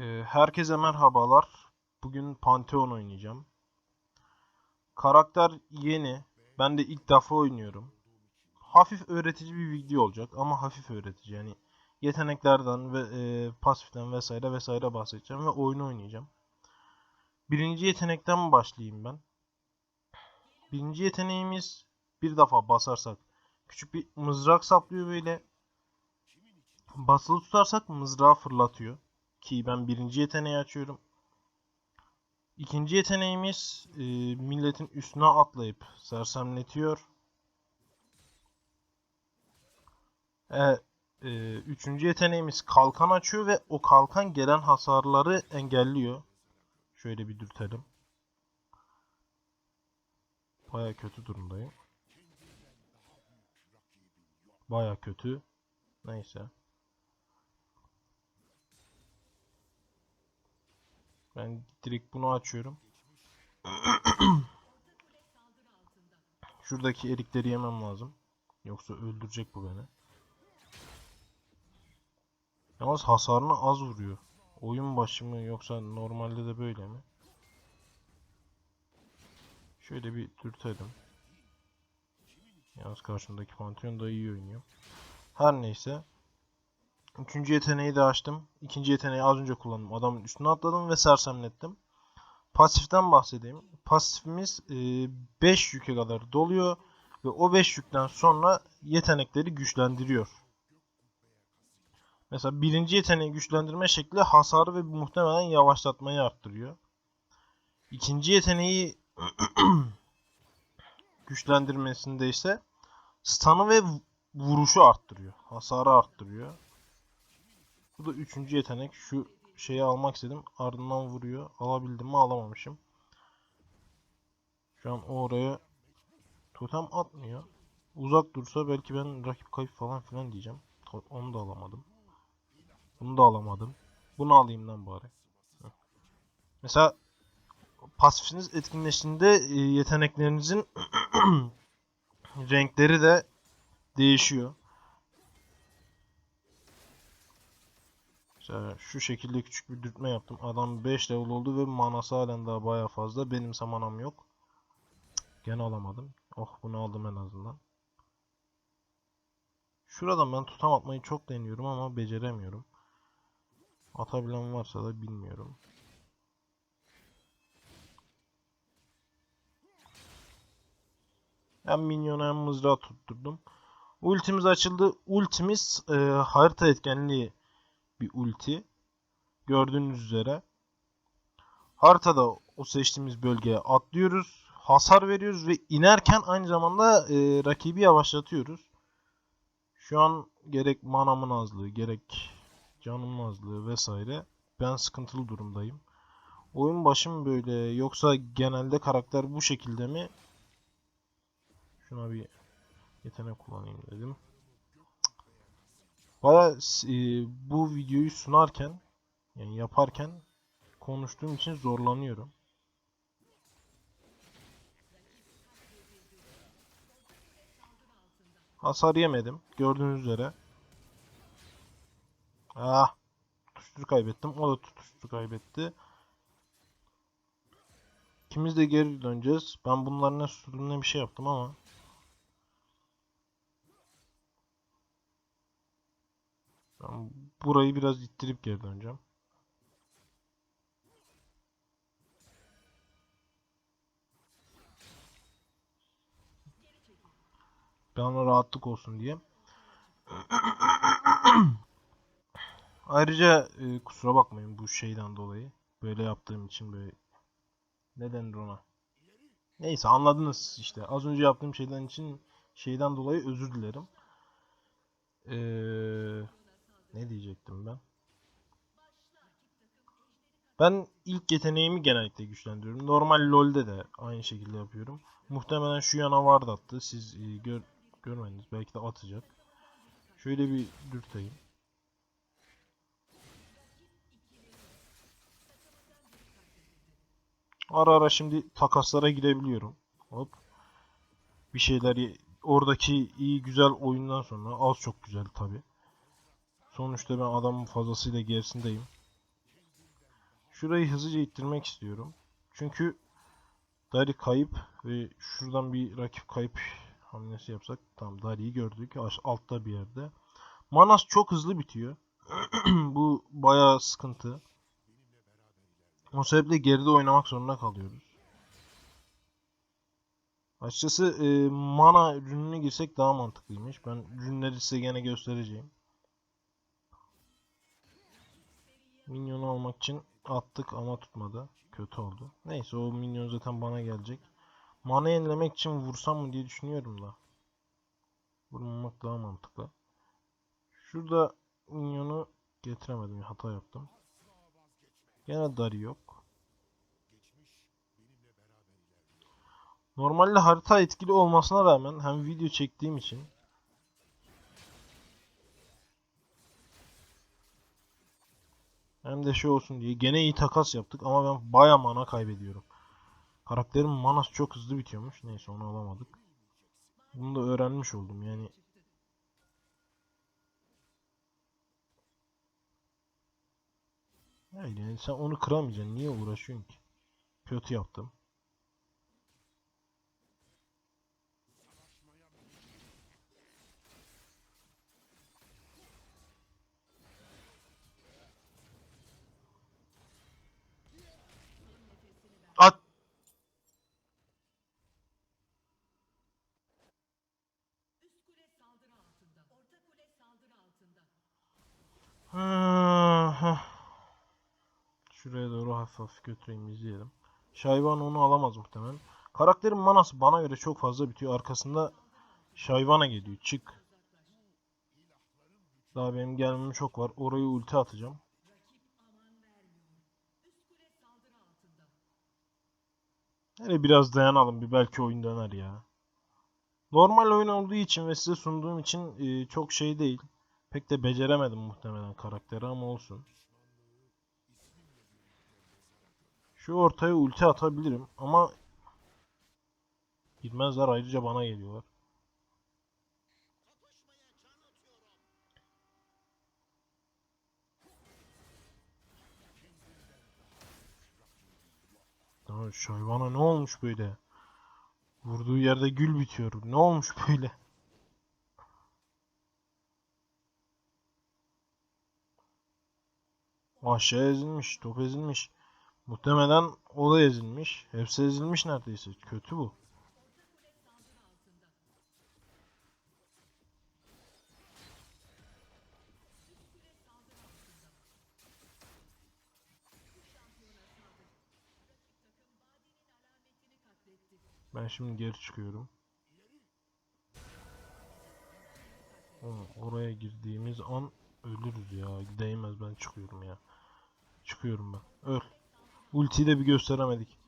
Ee, herkese merhabalar. Bugün Pantheon oynayacağım. Karakter yeni. Ben de ilk defa oynuyorum. Hafif öğretici bir video olacak ama hafif öğretici. Yani yeteneklerden ve e, pasiften vesaire vesaire bahsedeceğim ve oyunu oynayacağım. Birinci yetenekten başlayayım ben. Birinci yeteneğimiz bir defa basarsak küçük bir mızrak saplıyor böyle. Basılı tutarsak mızrağı fırlatıyor. Ki ben birinci yeteneği açıyorum. İkinci yeteneğimiz e, milletin üstüne atlayıp sersemletiyor. E, e, üçüncü yeteneğimiz kalkan açıyor ve o kalkan gelen hasarları engelliyor. Şöyle bir dürtelim. Baya kötü durumdayım. Baya kötü. Neyse. Ben direkt bunu açıyorum. Şuradaki erikleri yemem lazım. Yoksa öldürecek bu beni. Yalnız hasarını az vuruyor. Oyun başı mı yoksa normalde de böyle mi? Şöyle bir dürtelim. Yalnız karşımdaki Pantheon da iyi oynuyor. Her neyse. Üçüncü yeteneği de açtım. İkinci yeteneği az önce kullandım. Adamın üstüne atladım ve sersemlettim. Pasiften bahsedeyim. Pasifimiz 5 yüke kadar doluyor. Ve o 5 yükten sonra yetenekleri güçlendiriyor. Mesela birinci yeteneği güçlendirme şekli hasarı ve muhtemelen yavaşlatmayı arttırıyor. İkinci yeteneği güçlendirmesinde ise stun'ı ve vuruşu arttırıyor. Hasarı arttırıyor. Bu da üçüncü yetenek. Şu şeyi almak istedim. Ardından vuruyor. Alabildim mi alamamışım. Şu an oraya totem atmıyor. Uzak dursa belki ben rakip kayıp falan filan diyeceğim. Onu da alamadım. Bunu da alamadım. Bunu alayım lan bari. Mesela pasifiniz etkinleştiğinde e, yeteneklerinizin renkleri de değişiyor. Mesela şu şekilde küçük bir dürtme yaptım. Adam 5 level oldu ve manası halen daha baya fazla. Benim manam yok. Gene alamadım. Oh bunu aldım en azından. Şuradan ben tutam atmayı çok deniyorum ama beceremiyorum. Atabilen varsa da bilmiyorum. Hem minyona hem mızrağı tutturdum. Ultimiz açıldı. Ultimiz e, harita etkenliği bir ulti. Gördüğünüz üzere. Haritada o seçtiğimiz bölgeye atlıyoruz. Hasar veriyoruz ve inerken aynı zamanda e, rakibi yavaşlatıyoruz. Şu an gerek manamın azlığı, gerek canımın azlığı vesaire. Ben sıkıntılı durumdayım. Oyun başım böyle yoksa genelde karakter bu şekilde mi? Şuna bir yetenek kullanayım dedim. Baya e, bu videoyu sunarken yani yaparken konuştuğum için zorlanıyorum. Hasar yemedim. Gördüğünüz üzere. Ah. Tutuşturu kaybettim. O da tutuşturu kaybetti. İkimiz de geri döneceğiz. Ben bunların ne tuttuğunu ne bir şey yaptım ama. Ben burayı biraz ittirip geri döneceğim. Bana rahatlık olsun diye. Ayrıca e, kusura bakmayın bu şeyden dolayı. Böyle yaptığım için böyle ne denir ona? Neyse anladınız işte. Az önce yaptığım şeyden için şeyden dolayı özür dilerim. Eee ne diyecektim ben? Ben ilk yeteneğimi genellikle güçlendiriyorum. Normal LoL'de de aynı şekilde yapıyorum. Muhtemelen şu yana ward attı. Siz e, gör, görmediniz. Belki de atacak. Şöyle bir dürteyim. Ara ara şimdi takaslara girebiliyorum. Hop. Bir şeyler oradaki iyi güzel oyundan sonra az çok güzel tabi. Sonuçta ben adamın fazlasıyla gerisindeyim. Şurayı hızlıca ittirmek istiyorum. Çünkü Dari kayıp ve şuradan bir rakip kayıp hamlesi yapsak. Tamam Dari'yi gördük. Altta bir yerde. Manas çok hızlı bitiyor. Bu bayağı sıkıntı. O sebeple geride oynamak zorunda kalıyoruz. Açıkçası e, mana ürününe girsek daha mantıklıymış. Ben ürünleri size gene göstereceğim. Minyonu almak için attık ama tutmadı. Kötü oldu. Neyse o minyon zaten bana gelecek. Mana yenilemek için vursam mı diye düşünüyorum da. Vurmamak daha mantıklı. Şurada minyonu getiremedim. Hata yaptım. Gene Dari yok. Normalde harita etkili olmasına rağmen hem video çektiğim için hem de şey olsun diye gene iyi takas yaptık ama ben baya mana kaybediyorum. Karakterin manası çok hızlı bitiyormuş. Neyse onu alamadık. Bunu da öğrenmiş oldum yani. Yani sen onu kıramayacaksın. Niye uğraşıyorsun ki? Kötü yaptım. Şuraya doğru hafif götüreyim izleyelim. Şayvan onu alamaz muhtemelen. Karakterin manası bana göre çok fazla bitiyor. Arkasında Şayvana geliyor. Çık. Daha benim gelmem çok var. Oraya ulti atacağım. Hele biraz dayanalım. Bir belki oyun döner ya. Normal oyun olduğu için ve size sunduğum için e, çok şey değil. Pek de beceremedim muhtemelen karakteri ama olsun. Şu ortaya ulti atabilirim ama girmezler ayrıca bana geliyorlar. Hayvana ne olmuş böyle? Vurduğu yerde gül bitiyor. Ne olmuş böyle? Aşağı ezilmiş, top ezilmiş. Muhtemelen o da ezilmiş. Hepsi ezilmiş neredeyse. Kötü bu. Ben şimdi geri çıkıyorum. Oraya girdiğimiz an ölürüz ya. Değmez ben çıkıyorum ya. Çıkıyorum ben. Öl. Ultiyi de bir gösteremedik.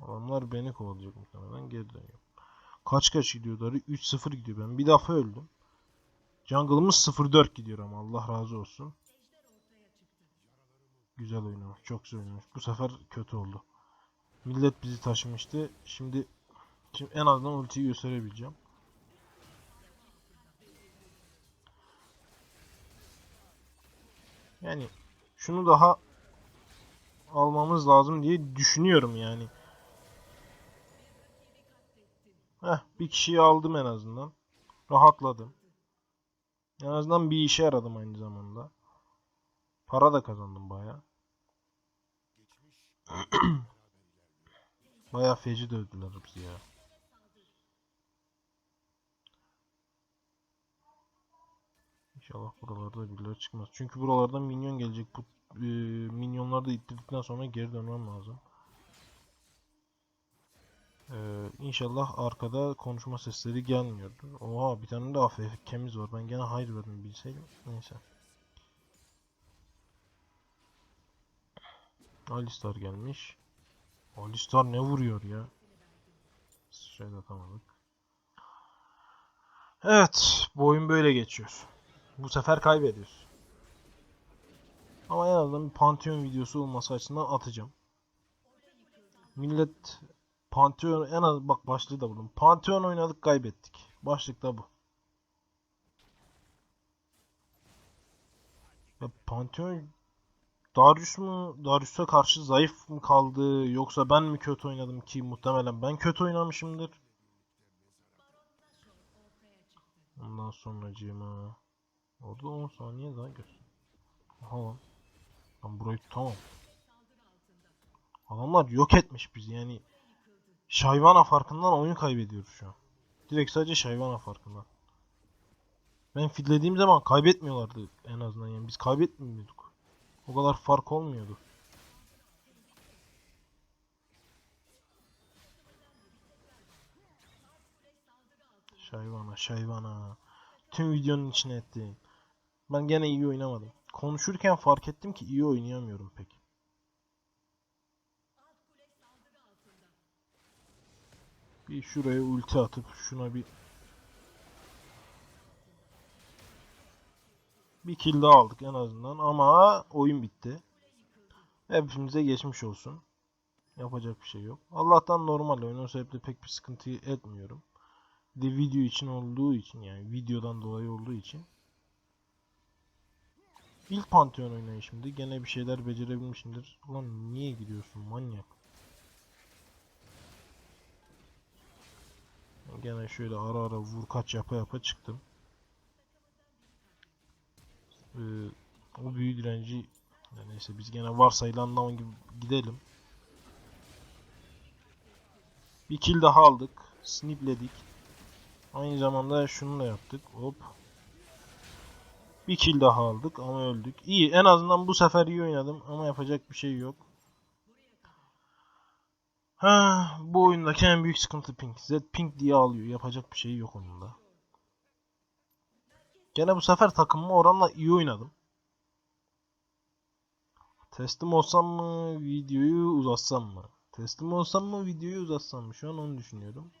Adamlar beni kovalayacak muhtemelen geri dönüyorum. Kaç kaç gidiyorlar? 3-0 gidiyor. Ben bir defa öldüm. Jungle'ımız 0-4 gidiyor ama Allah razı olsun. Güzel oynamış. Çok güzel oynamış. Bu sefer kötü oldu. Millet bizi taşımıştı. Şimdi, şimdi en azından ultiyi gösterebileceğim. Yani şunu daha almamız lazım diye düşünüyorum yani. Heh, bir kişiyi aldım en azından. Rahatladım. En azından bir işe yaradım aynı zamanda. Para da kazandım baya. Baya feci dövdüler bizi ya. İnşallah buralarda birileri çıkmaz. Çünkü buralardan minyon gelecek. Bu e, minyonları da ittirdikten sonra geri dönmem lazım. Ee, inşallah arkada konuşma sesleri gelmiyordur. Oha bir tane de AFK'miz var. Ben gene hayır verdim bilseydim. Neyse. Alistar gelmiş. Alistar ne vuruyor ya? Şey atamadık. Evet. Bu oyun böyle geçiyor. Bu sefer kaybediyoruz. Ama en azından bir Pantheon videosu olması açısından atacağım. Millet Pantheon en az bak başlığı da buldum. Pantheon oynadık kaybettik. Başlık da bu. Ya Pantheon Darius mu Darius'a karşı zayıf mı kaldı yoksa ben mi kötü oynadım ki muhtemelen ben kötü oynamışımdır. Ondan sonracığıma orada 10 saniye daha göz. Aha lan. Ben burayı tutamam. Adamlar yok etmiş bizi yani. Şayvana farkından oyun kaybediyoruz şu an. Direkt sadece Şayvana farkından. Ben fidlediğim zaman kaybetmiyorlardı en azından yani biz kaybetmiyorduk. O kadar fark olmuyordu. Şayvana, şayvana. Tüm videonun içine ettiğin. Ben gene iyi oynamadım. Konuşurken fark ettim ki iyi oynayamıyorum pek. Bir şuraya ulti atıp şuna bir bir kill daha aldık en azından ama oyun bitti. Hepimize geçmiş olsun. Yapacak bir şey yok. Allah'tan normal oyun o sebeple pek bir sıkıntı etmiyorum. Bir de video için olduğu için yani videodan dolayı olduğu için. İlk Pantheon oynayışımdı. Gene bir şeyler becerebilmişimdir. Ulan niye gidiyorsun manyak? Gene şöyle ara ara vur kaç yapa yapa çıktım. Ee, o büyü direnci ya neyse biz gene varsayılan lavan gibi gidelim. Bir kill daha aldık. Snipledik. Aynı zamanda şunu da yaptık. Hop. Bir kill daha aldık ama öldük. İyi en azından bu sefer iyi oynadım ama yapacak bir şey yok. Ha, bu oyundaki en büyük sıkıntı ping. Z ping diye alıyor. Yapacak bir şey yok onun da. Gene bu sefer takımıma oranla iyi oynadım. Teslim olsam mı videoyu uzatsam mı? Teslim olsam mı videoyu uzatsam mı? Şu an onu düşünüyorum.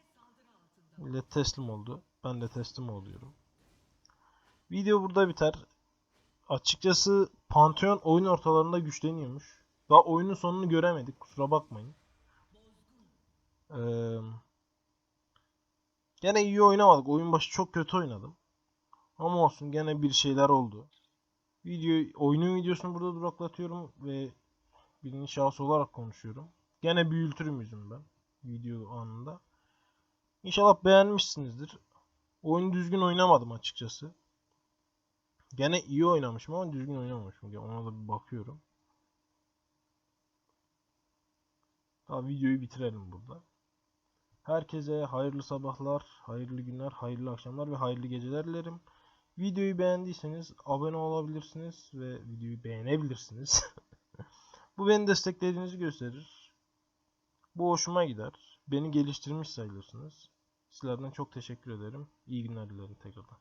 Millet teslim oldu. Ben de teslim oluyorum. Video burada biter. Açıkçası Pantheon oyun ortalarında güçleniyormuş. Daha oyunun sonunu göremedik. Kusura bakmayın. Ee, gene iyi oynamadık. Oyun başı çok kötü oynadım. Ama olsun gene bir şeyler oldu. Video, oyunun videosunu burada duraklatıyorum ve birinci şahıs olarak konuşuyorum. Gene büyültürüm yüzüm ben video anında. İnşallah beğenmişsinizdir. Oyun düzgün oynamadım açıkçası. Gene iyi oynamışım ama düzgün oynamamışım. Gene Ona da bir bakıyorum. Daha videoyu bitirelim burada. Herkese hayırlı sabahlar, hayırlı günler, hayırlı akşamlar ve hayırlı geceler dilerim. Videoyu beğendiyseniz abone olabilirsiniz ve videoyu beğenebilirsiniz. Bu beni desteklediğinizi gösterir. Bu hoşuma gider. Beni geliştirmiş sayılırsınız. Sizlerden çok teşekkür ederim. İyi günler dilerim tekrardan.